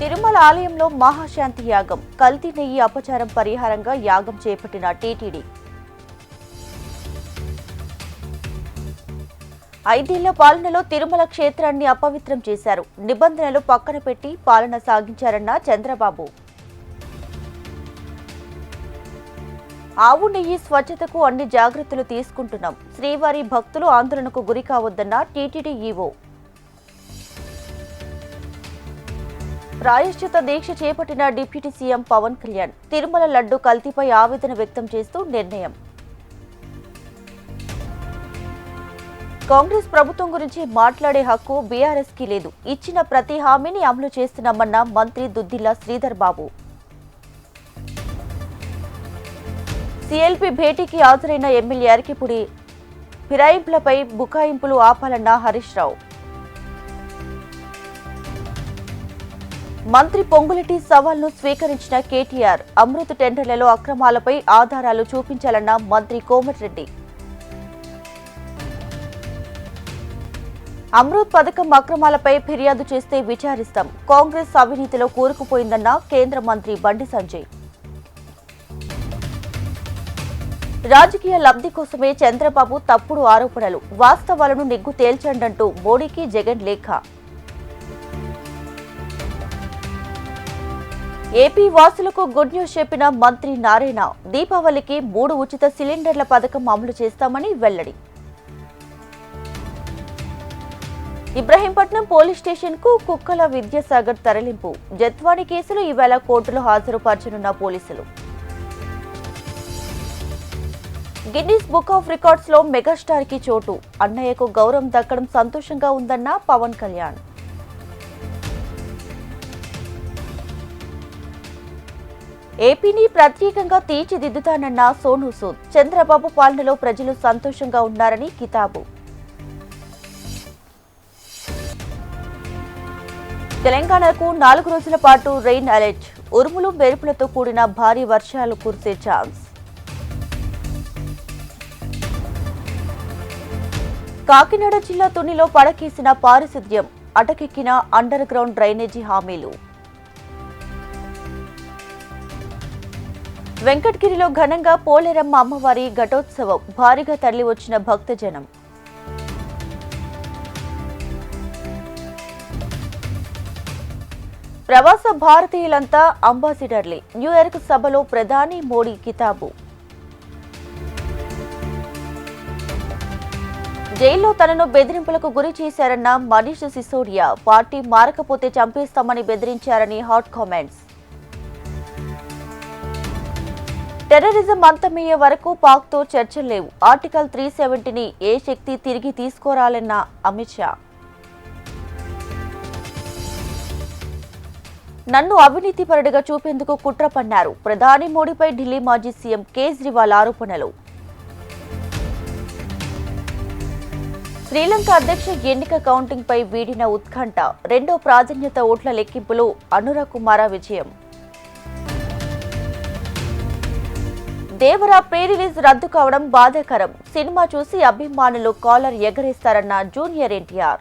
తిరుమల ఆలయంలో మహాశాంతి యాగం కల్తీ నెయ్యి అపచారం పరిహారంగా యాగం చేపట్టిన టీటీడీ. ఐదేళ్ళ పాలనలో తిరుమల క్షేత్రాన్ని అపవిత్రం చేశారు. నిబంధనలు పక్కన పెట్టి పాలన సాగించారన్న చంద్రబాబు. ఆవు నెయ్యి స్వచ్ఛతకు అన్ని జాగ్రత్తలు తీసుకుంటున్నాం. శ్రీవారి భక్తులు ఆందోళనకు గురి కావద్దన్న టీటీడీ ఈవో. ప్రాయశ్చిత దీక్ష చేపట్టిన డిప్యూటీ సీఎం పవన్ కళ్యాణ్ తిరుమల లడ్డు కల్తీపై ఆవేదన వ్యక్తం చేస్తూ నిర్ణయం. కాంగ్రెస్ ప్రభుత్వం గురించి మాట్లాడే హక్కు బీఆర్ఎస్కి లేదు. ఇచ్చిన ప్రతి హామీని అమలు చేస్తున్నామన్న మంత్రి దుద్దిల్లా శ్రీధర్ బాబు. సిఎల్పి భేటీకి హాజరైన ఎమ్మెల్యే అరికిపుడి ఫిరాయింపులపై బుకాయింపులు ఆపాలన్న హరీష్ రావు. మంత్రి పొంగులటి సవాల్ను స్వీకరించిన కేటీఆర్ అమృత్ టెండర్లలో అక్రమాలపై ఆధారాలు చూపించాలన్న మంత్రి కోమటిరెడ్డి. అమృత్ పథకం అక్రమాలపై ఫిర్యాదు చేస్తే విచారిస్తాం. కాంగ్రెస్ అవినీతిలో కూరుకుపోయిందన్న కేంద్ర మంత్రి బండి సంజయ్. రాజకీయ లబ్ధి కోసమే చంద్రబాబు తప్పుడు ఆరోపణలు. వాస్తవాలను నిగ్గు తేల్చండంటూ మోడీకి జగన్ లేఖ. ఏపీ వాసులకు గుడ్ న్యూస్ చెప్పిన మంత్రి నారాయణ దీపావళికి మూడు ఉచిత సిలిండర్ల పథకం అమలు చేస్తామని వెల్లడి. ఇబ్రహీంపట్నం పోలీస్ స్టేషన్కు కుక్కల విద్యాసాగర్ తరలింపు. జత్వాని కేసులో ఈవేళ కోర్టులో హాజరుపరచనున్న పోలీసులు. గిన్నీస్ బుక్ ఆఫ్ రికార్డ్స్లో మెగాస్టార్కి చోటు. అన్నయ్యకు గౌరవం దక్కడం సంతోషంగా ఉందన్న పవన్ కళ్యాణ్. ఏపీని ప్రత్యేకంగా తీర్చిదిద్దుతానన్న సోను సూద్ చంద్రబాబు పాలనలో ప్రజలు సంతోషంగా ఉన్నారని కితాబు. తెలంగాణకు నాలుగు రోజుల పాటు రెయిన్ అలర్ట్ ఉరుములు మెరుపులతో కూడిన భారీ వర్షాలు కురిసే ఛాన్స్. కాకినాడ జిల్లా తునిలో పడకేసిన పారిశుద్ధ్యం. అటకెక్కిన అండర్ గ్రౌండ్ డ్రైనేజీ హామీలు. వెంకటగిరిలో ఘనంగా పోలేరమ్మ అమ్మవారి ఘటోత్సవం భారీగా తరలి వచ్చిన భక్తజనం. ప్రవాస భారతీయులంతా అంబాసిడర్లే. న్యూయార్క్ సభలో ప్రధాని మోడీ కితాబు. జైల్లో తనను బెదిరింపులకు గురి చేశారన్న మనీష్ సిసోడియా. పార్టీ మారకపోతే చంపేస్తామని బెదిరించారని హాట్ కామెంట్స్. టెర్రరిజం అంతమయ్యే వరకు పాక్తో చర్చలు లేవు. ఆర్టికల్ త్రీ సెవెంటీని ఏ శక్తి తిరిగి తీసుకోరాలన్న అమిత్ షా. నన్ను అవినీతిపరుడిగా చూపేందుకు కుట్ర పన్నారు. ప్రధాని మోడీపై ఢిల్లీ మాజీ సీఎం కేజ్రీవాల్ ఆరోపణలు. శ్రీలంక అధ్యక్ష ఎన్నిక కౌంటింగ్పై వీడిన ఉత్కంఠ రెండో ప్రాధాన్యత ఓట్ల లెక్కింపులో అనురా కుమార విజయం. దేవరా ప్రీ రిలీజ్ రద్దు కావడం బాధాకరం. సినిమా చూసి అభిమానులు కాలర్ ఎగరేస్తారన్న జూనియర్ ఎన్టీఆర్.